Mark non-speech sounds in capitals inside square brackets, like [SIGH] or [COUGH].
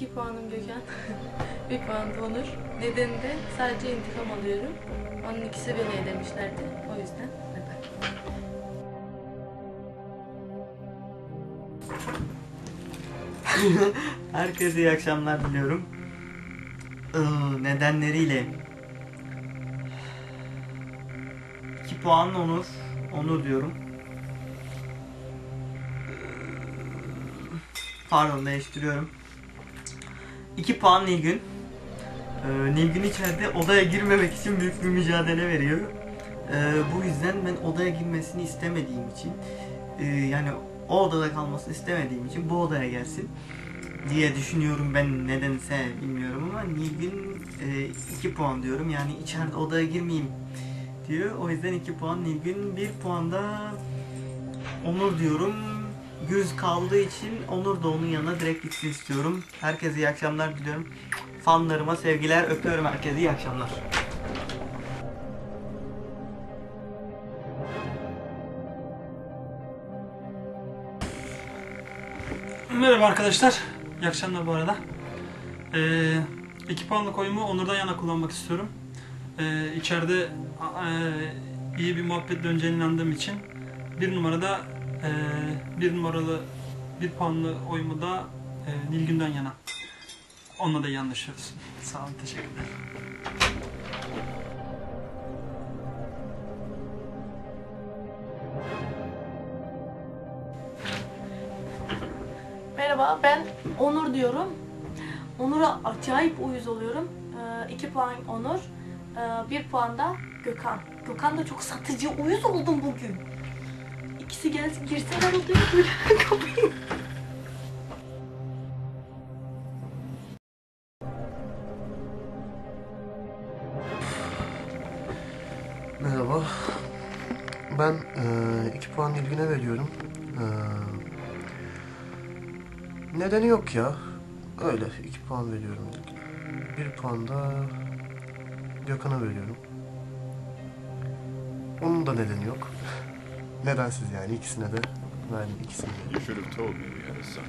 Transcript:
2 puanım Gökhan. [LAUGHS] 1 puan da Onur. Nedeni de sadece intikam alıyorum. Onun ikisi beni elemişlerdi. O yüzden bay. [LAUGHS] Herkese iyi akşamlar diliyorum. Iı, nedenleriyle 2 puan Onur. Onur diyorum. Pardon değiştiriyorum. 2 puan Nilgün. Ee, Nilgün içeride odaya girmemek için büyük bir mücadele veriyor. Ee, bu yüzden ben odaya girmesini istemediğim için e, yani o odada kalmasını istemediğim için bu odaya gelsin diye düşünüyorum ben nedense bilmiyorum ama Nilgün 2 puan diyorum yani içeride odaya girmeyeyim diyor. O yüzden 2 puan Nilgün 1 puan da Onur diyorum. Güz kaldığı için Onur da onun yanına direkt gitsin istiyorum. Herkese iyi akşamlar diliyorum. Fanlarıma sevgiler öpüyorum herkese iyi akşamlar. Merhaba arkadaşlar. İyi akşamlar bu arada. Ee, iki puanlık oyumu Onur'dan yana kullanmak istiyorum. Ee, içeride e, iyi bir muhabbet döneceğine inandığım için bir numarada e, bir numaralı bir puanlı oyumu da e, Nilgün'den yana. Onunla da iyi. [LAUGHS] Sağ olun, teşekkürler. Merhaba ben Onur diyorum. Onur'a acayip uyuz oluyorum. 2 puan Onur. 1 puan da Gökhan. Gökhan da çok satıcı uyuz oldum bugün. İkisi gelsin girseler odaya böyle [LAUGHS] kapıyı. Merhaba. Ben 2 puan ilgine veriyorum. Eee, nedeni yok ya. Öyle 2 puan veriyorum. 1 puan da Gökhan'a veriyorum. Onun da nedeni yok. Nedensiz yani ikisine de verdim ikisini de. You should have told me we had a son.